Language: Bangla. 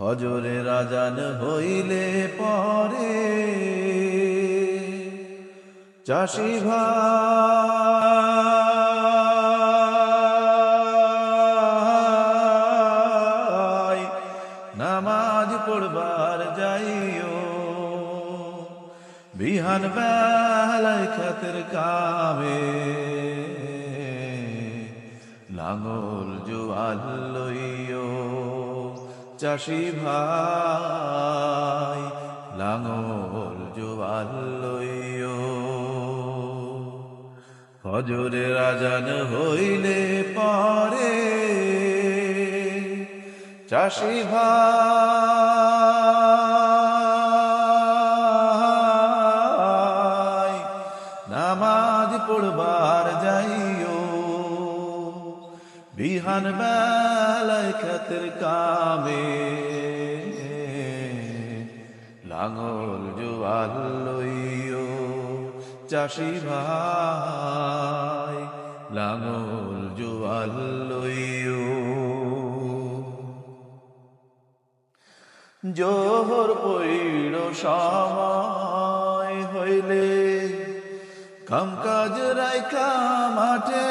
হজরে রাজান হইলে পরে চাষি ভাই, নামাজ পড়বার যাইও। বিহান বেলায় খাতের কামে, লাঙল জোয়াল চাষি ভাই লাঙল জোয়াল লইও। হজরে রাজান হইলে পরে চাষি ভাই নামাজ পড়বার যাইও বিহান বেলায় খাতের কামে। লাঙল জোয়াল লইও চাষি ভাই, লাঙল জোয়াল লইও। জোহর পৈর সময় হইলে কাম কাজ রাইখা মাঠে